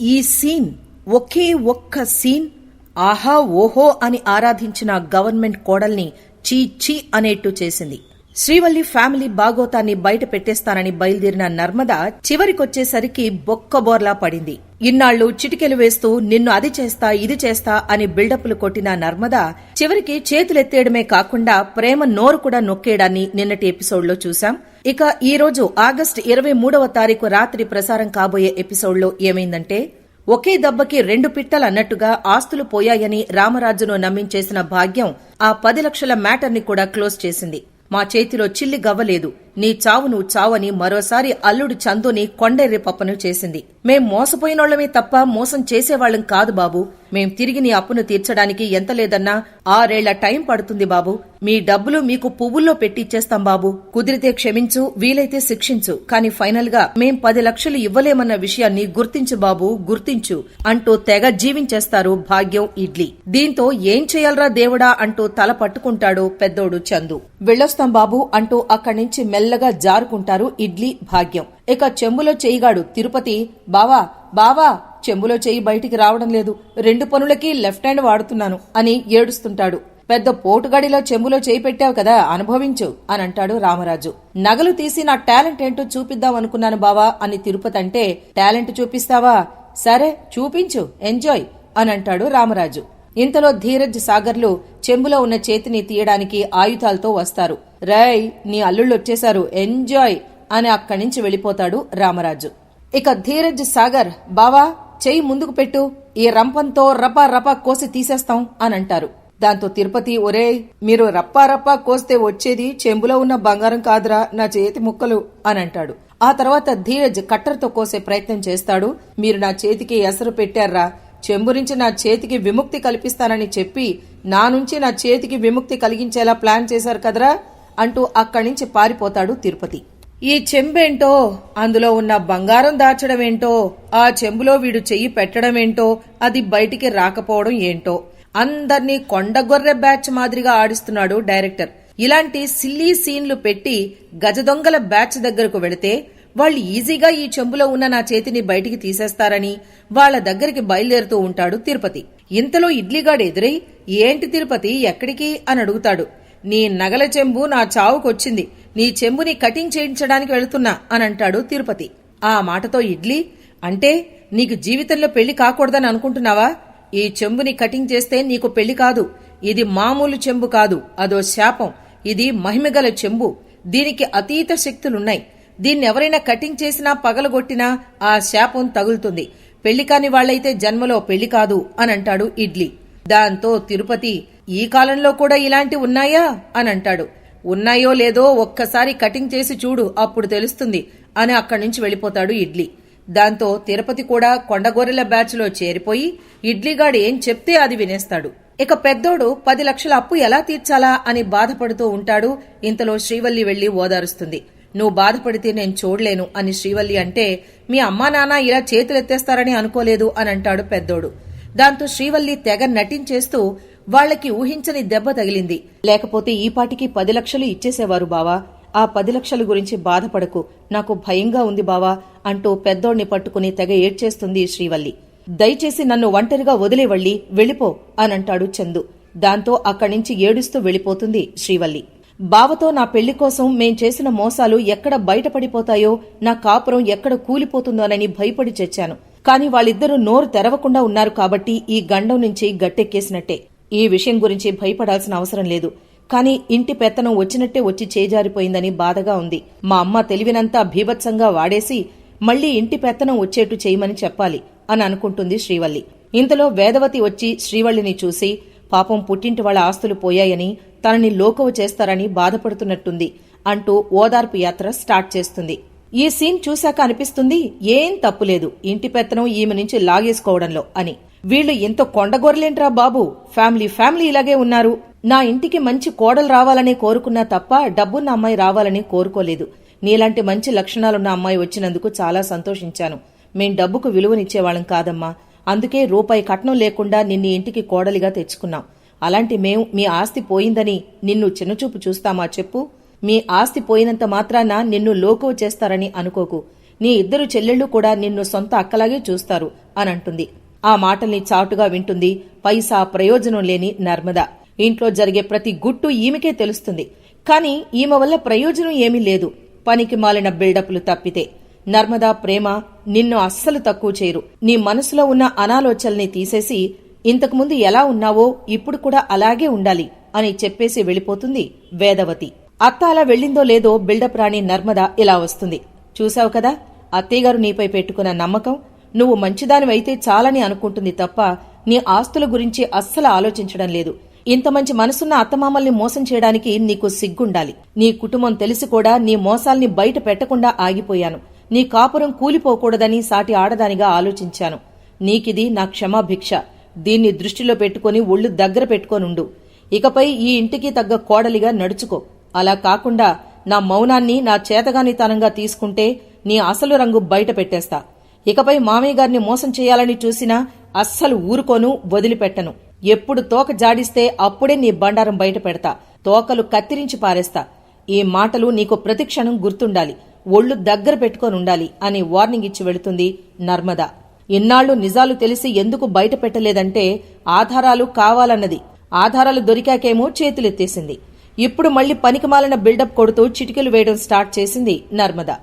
ఈ సీన్ ఒకే ఒక్క సీన్ ఆహా ఓహో అని ఆరాధించిన గవర్నమెంట్ కోడల్ని చీ చీ అనేట్టు చేసింది. శ్రీవల్లి ఫ్యామిలీ బాగోతాన్ని బయట పెట్టేస్తానని బయలుదేరిన నర్మద చివరికొచ్చేసరికి బొక్కబోర్లా పడింది. ఇన్నాళ్ళు చిటికెలు వేస్తూ నిన్ను అది చేస్తా ఇది చేస్తా అని బిల్డప్లు కొట్టిన నర్మద చివరికి చేతులెత్తేయడమే కాకుండా ప్రేమ నోరు కూడా నొక్కేయడాన్ని నిన్నటి ఎపిసోడ్లో చూశాం. ఇక ఈ రోజు ఆగస్టు ఇరవై మూడవ తారీఖు రాత్రి ప్రసారం కాబోయే ఎపిసోడ్లో ఏమైందంటే ఒకే దెబ్బకి రెండు పిట్టలు అన్నట్టుగా ఆస్తులు పోయాయని రామరాజును నమ్మించేసిన భాగ్యం ఆ పది లక్షల మ్యాటర్ని కూడా క్లోజ్ చేసింది. మా చేతిలో చిల్లి గవ్వలేదు. నీ చావు నువ్వు చావని మరోసారి అల్లుడు చందుని కొండెర్రి పప్పను చేసింది. మేం మోసపోయినోళ్ళమే తప్ప మోసం చేసేవాళ్ళం కాదు బాబు. మేం తిరిగి నీ అప్పును తీర్చడానికి ఎంత లేదన్నా ఆరేళ్ళ టైం పడుతుంది బాబు. మీ డబ్బులు మీకు పువ్వుల్లో పెట్టిచ్చేస్తాం బాబు. కుదిరితే క్షమించు వీలైతే శిక్షించు. కానీ ఫైనల్గా మేం పది లక్షలు ఇవ్వలేమన్న విషయాన్ని గుర్తించు బాబు గుర్తించు అంటూ తెగ జీవించేస్తారు భాగ్యం ఇడ్లీ. దీంతో ఏం చేయాలరా దేవుడా అంటూ తల పట్టుకుంటాడు పెద్దోడు చందు. వెళ్ళొస్తాం బాబు అంటూ అక్కడి నుంచి మెల్లగా జారుకుంటారు ఇడ్లీ భాగ్యం. ఇక చెంబులో చేయిగాడు తిరుపతి బావా బావా చెంబులో చేయి బయటికి రావడం లేదు. రెండు పనులకి లెఫ్ట్ హ్యాండ్ వాడుతున్నాను అని ఏడుస్తుంటాడు. పెద్ద పోటుగాడిలో చెంబులో చేయి పెట్టావు కదా అనుభవించు అని అంటాడు రామరాజు. నగలు తీసి నా టాలెంట్ ఏంటో చూపిద్దాం అనుకున్నాను బావా అని తిరుపతి అంటే టాలెంట్ చూపిస్తావా? సరే చూపించు ఎంజాయ్ అని అంటాడు రామరాజు. ఇంతలో ధీరజ్ సాగర్లు చెంబులో ఉన్న చేతిని తీయడానికి ఆయుధాలతో వస్తారు. రేయ్ నీ అల్లుళ్ళొచ్చేశారు. ఎంజాయ్! అని అక్కడి నుంచి వెళ్ళిపోతాడు రామరాజు. ఇక ధీరజ్ సాగర్ బావా చెయ్యి ముందుకు పెట్టు. ఈ రంపంతో రపా రపా కోసి తీసేస్తాం అని అంటారు దాంతో తిరుపతి ఒరే మీరు రప్పా రప్పా కోస్తే వచ్చేది చెంబులో ఉన్న బంగారం కాదురా నా చేతి ముక్కలు అని అంటాడు ఆ తర్వాత ధీరజ్ కట్టర్తో కోసే ప్రయత్నం చేస్తాడు. మీరు నా చేతికి ఎసరు పెట్టారా చెంబు నుంచి నా చేతికి విముక్తి కల్పిస్తానని చెప్పి నా నుంచి నా చేతికి విముక్తి కలిగించేలా ప్లాన్ చేశారు కదరా అంటూ అక్కడి నుంచి పారిపోతాడు తిరుపతి. ఈ చెంబేంటో? అందులో ఉన్న బంగారం దాచడమేంటో? ఆ చెంబులో వీడు చెయ్యి పెట్టడమేంటో? అది బయటికి రాకపోవడం ఏంటో? అందర్నీ కొండగొర్రె బ్యాచ్ మాదిరిగా ఆడిస్తున్నాడు డైరెక్టర్. ఇలాంటి సిల్లీ సీన్లు పెట్టి గజదొంగల బ్యాచ్ దగ్గరకు వెళితే వాళ్ళు ఈజీగా ఈ చెంబులో ఉన్న నా చేతిని బయటికి తీసేస్తారని వాళ్ళ దగ్గరికి బయలుదేరుతూ ఉంటాడు తిరుపతి. ఇంతలో ఇడ్లీగాడు ఎదురై ఏంటి తిరుపతి ఎక్కడికి? అని అడుగుతాడు. నీ నగల చెంబు నా చావుకొచ్చింది. నీ చెంబుని కటింగ్ చేయించడానికి వెళుతున్నా అని అంటాడు తిరుపతి. ఆ మాటతో ఇడ్లీ అంటే నీకు జీవితంలో పెళ్ళి కాకూడదని అనుకుంటున్నావా? ఈ చెంబుని కటింగ్ చేస్తే నీకు పెళ్ళి కాదు. ఇది మామూలు చెంబు కాదు. అదో శాపం. ఇది మహిమగల చెంబు. దీనికి అతీత శక్తులున్నాయి. దీన్ని ఎవరైనా కటింగ్ చేసినా పగలగొట్టినా ఆ శాపం తగులుతుంది. పెళ్ళి కాని వాళ్ళైతే జన్మలో పెళ్ళి కాదు అని అంటాడు ఇడ్లీ. దాంతో తిరుపతి ఈ కాలంలో కూడా ఇలాంటి ఉన్నాయా? అని అంటాడు. ఉన్నాయో లేదో ఒక్కసారి కటింగ్ చేసి చూడు అప్పుడు తెలుస్తుంది అని అక్కడి నుంచి వెళ్ళిపోతాడు ఇడ్లీ. దాంతో తిరుపతి కూడా కొండగొర్రెల బ్యాచ్లో చేరిపోయి ఇడ్లీగాడు ఏం చెప్తే అది వినేస్తాడు. ఇక పెద్దోడు పది లక్షల అప్పు ఎలా తీర్చాలా అని బాధపడుతూ ఉంటాడు. ఇంతలో శ్రీవల్లి వెళ్ళి ఓదారుస్తుంది. నువ్వు బాధపడితే నేను చూడలేను అని శ్రీవల్లి అంటే మీ అమ్మా నాన్న ఇలా చేతులెత్తేస్తారని అనుకోలేదు అని అంటాడు పెద్దోడు. దాంతో శ్రీవల్లి తెగ నటించేస్తూ వాళ్ళకి ఊహించని దెబ్బ తగిలింది. లేకపోతే ఈ పాటికి పది లక్షలు ఇచ్చేసేవారు బావా. ఆ పది లక్షల గురించి బాధపడకు. నాకు భయంగా ఉంది బావా అంటూ పెద్దోడిని పట్టుకుని తెగ ఏడ్చేస్తుంది శ్రీవల్లి. దయచేసి నన్ను ఒంటరిగా వదిలేవళ్ళి వెళ్ళిపో అనంటాడు చందు. దాంతో అక్కడి నుంచి ఏడుస్తూ వెళ్ళిపోతుంది శ్రీవల్లి. బావతో నా పెళ్ళి కోసం మేం చేసిన మోసాలు ఎక్కడ బయటపడిపోతాయో నా కాపురం ఎక్కడ కూలిపోతుందోనని భయపడి చచ్చాను. కాని వాళ్ళిద్దరూ నోరు తెరవకుండా ఉన్నారు కాబట్టి ఈ గండం నుంచి గట్టెక్కేసినట్టే. ఈ విషయం గురించి భయపడాల్సిన అవసరం లేదు. కాని ఇంటి పెత్తనం వచ్చినట్టే వచ్చి చేజారిపోయిందని బాధగా ఉంది. మా అమ్మ తెలివినంతా భీభత్సంగా వాడేసి మళ్ళీ ఇంటి పెత్తనం వచ్చేట్టు చేయమని చెప్పాలి అని అనుకుంటుంది శ్రీవల్లి. ఇంతలో వేదవతి వచ్చి శ్రీవల్లిని చూసి పాపం పుట్టింటి వాళ్ళ ఆస్తులు పోయాయని తనని లోకవ చేస్తారని బాధపడుతున్నట్టుంది అంటూ ఓదార్పు యాత్ర స్టార్ట్ చేస్తుంది. ఈ సీన్ చూశాక అనిపిస్తుంది ఏం తప్పులేదు ఇంటి పెత్తనం ఈమె నుంచి లాగేసుకోవడంలో అని. వీళ్ళు ఇంత కొండగొరలేంట్రా బాబు ఫ్యామిలీ ఫ్యామిలీ ఇలాగే ఉన్నారు. నా ఇంటికి మంచి కోడలు రావాలని కోరుకున్నా తప్ప డబ్బున్న అమ్మాయి రావాలని కోరుకోలేదు. నీలాంటి మంచి లక్షణాలున్న అమ్మాయి వచ్చినందుకు చాలా సంతోషించాను. మేం డబ్బుకు విలువనిచ్చేవాళ్ళం కాదమ్మా. అందుకే రూపాయి కట్నం లేకుండా నిన్ను ఇంటికి కోడలిగా తెచ్చుకున్నాం. అలాంటి మేం మీ ఆస్తి పోయిందని నిన్ను చిన్నచూపు చూస్తామా చెప్పు? మీ ఆస్తి పోయినంత మాత్రాన నిన్ను లోకువ చేస్తారని అనుకోకు. నీ ఇద్దరు చెల్లెళ్ళు కూడా నిన్ను సొంత అక్కలాగే చూస్తారు అని అంటుంది ఆ మాటల్ని చాటుగా వింటుంది పైసా ప్రయోజనం లేని నర్మద. ఇంట్లో జరిగే ప్రతి గుట్టు ఈమెకే తెలుస్తుంది. కాని ఈమె వల్ల ప్రయోజనం ఏమీ లేదు. పనికి మాలిన బిల్డప్లు తప్పితే. నర్మదా ప్రేమ నిన్ను అస్సలు తక్కువ చేయరు. నీ మనసులో ఉన్న అనాలోచనల్ని తీసేసి ఇంతకుముందు ఎలా ఉన్నావో ఇప్పుడు కూడా అలాగే ఉండాలి అని చెప్పేసి వెళ్ళిపోతుంది వేదవతి. అత్త అలా వెళ్ళిందో లేదో బిల్డప్ రాణి నర్మద ఇలా వస్తుంది. చూశావు కదా అత్తయ్యగారు నీపై పెట్టుకున్న నమ్మకం నువ్వు మంచిదానివైతే చాలని అనుకుంటుంది తప్ప నీ ఆస్తుల గురించి అస్సలు ఆలోచించడం లేదు. ఇంత మంచి మనసున్న అత్తమామల్ని మోసం చేయడానికి నీకు సిగ్గుండాలి. నీ కుటుంబం తెలిసి కూడా నీ మోసాల్ని బయట పెట్టకుండా ఆగిపోయాను. నీ కాపురం కూలిపోకూడదని సాటి ఆడదానిగా ఆలోచించాను. నీకిది నా క్షమాభిక్ష. దీన్ని దృష్టిలో పెట్టుకుని ఒళ్ళు దగ్గర పెట్టుకోనుండు. ఇకపై ఈ ఇంటికి తగ్గ కోడలిగా నడుచుకో. అలా కాకుండా నా మౌనాన్ని నా చేతగానితనంగా తీసుకుంటే నీ అసలు రంగు బయట పెట్టేస్తా. ఇకపై మామయ్య గారిని మోసం చేయాలని చూసినా అస్సలు ఊరుకోను వదిలిపెట్టను. ఎప్పుడు తోక జాడిస్తే అప్పుడే నీ బండారం బయట పెడతా. తోకలు కత్తిరించి పారేస్తా. ఈ మాటలు నీకు ప్రతిక్షణం గుర్తుండాలి. ఒళ్ళు దగ్గర పెట్టుకొని ఉండాలి అని వార్నింగ్ ఇచ్చి వెళుతుంది నర్మద. ఇన్నాళ్ళు నిజాలు తెలిసి ఎందుకు బయట పెట్టలేదంటే ఆధారాలు కావాలన్నది. ఆధారాలు దొరికాకేమో చేతులెత్తేసింది. ఇప్పుడు మళ్ళీ పనికిమాలిన బిల్డప్ కొడుతూ చిటికలు వేయడం స్టార్ట్ చేసింది నర్మదా.